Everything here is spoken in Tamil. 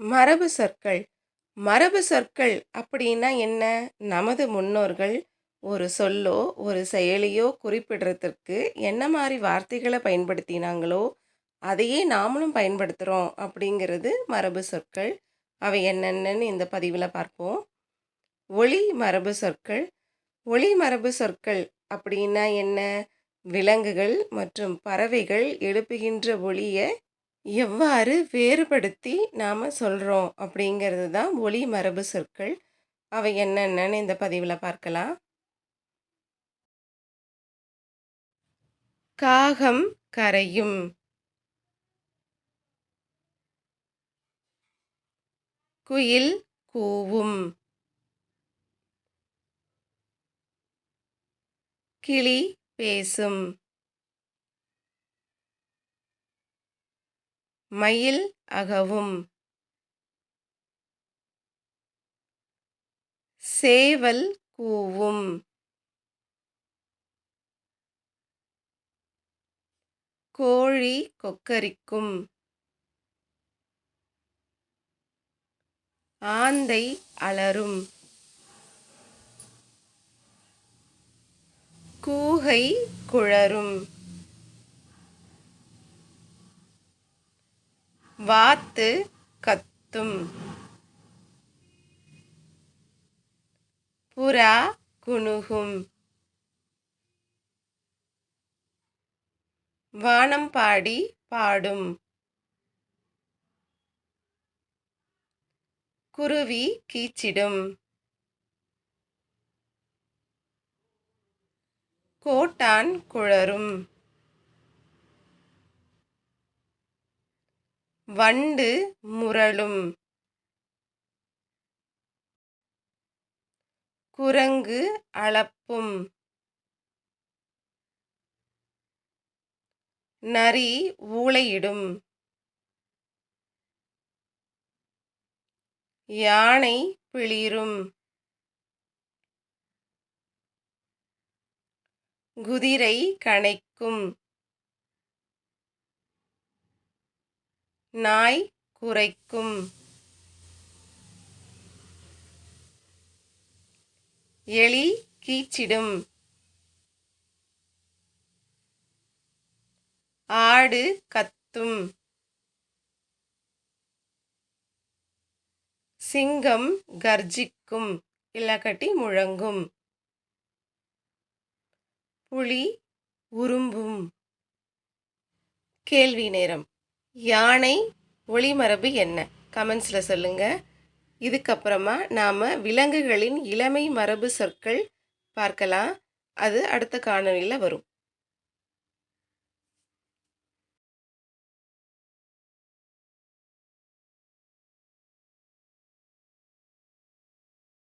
மரபு சொற்கள். மரபு சொற்கள் அப்படின்னா என்ன? நமது முன்னோர்கள் ஒரு சொல்லோ ஒரு செயலியோ குறிப்பிடுறதுக்கு என்ன மாதிரி வார்த்தைகளை பயன்படுத்தினாங்களோ அதையே நாமளும் பயன்படுத்துகிறோம் அப்படிங்கிறது மரபு சொற்கள். அவை என்னென்னு இந்த பதிவில் பார்ப்போம். ஒளி மரபு சொற்கள். ஒளி மரபு சொற்கள் அப்படின்னா என்ன? விலங்குகள் மற்றும் பறவைகள் எழுப்புகின்ற ஒளியை எவ்வாறு வேறுபடுத்தி நாம் சொல்கிறோம் அப்படிங்கிறது தான் ஒளி மரபு சொற்கள். அவை என்னென்னு இந்த பதிவில் பார்க்கலாம். காகம் கரையும். குயில் கூவும். கிளி பேசும். மயில் அகவும். சேவல் கூவும். கோழி கொக்கரிக்கும். ஆந்தை அலரும். கூகை குழரும். வாத்து கத்தும். புறா குணுகும். வானம் பாடி பாடும். குருவி கீச்சிடும். கோட்டான் குழரும். வண்டு முரளும். குரங்கு அளப்பும். நரி ஊளையிடும். யானை பிளிரும். குதிரை கனைக்கும் நாய் குரைக்கும். எலி கீச்சிடும். ஆடு கத்தும். சிங்கம் கர்ஜிக்கும். இலக்கட்டி முழங்கும். புலி உரும்பும். கேள்வி நேரம். யானை ஒளிமரபு என்ன? கமெண்ட்ஸில் சொல்லுங்கள் இதுக்கப்புறமா நாம் விலங்குகளின் இளமை மரபு சொற்கள் பார்க்கலாம். அது அடுத்த காணொலியில் வரும்.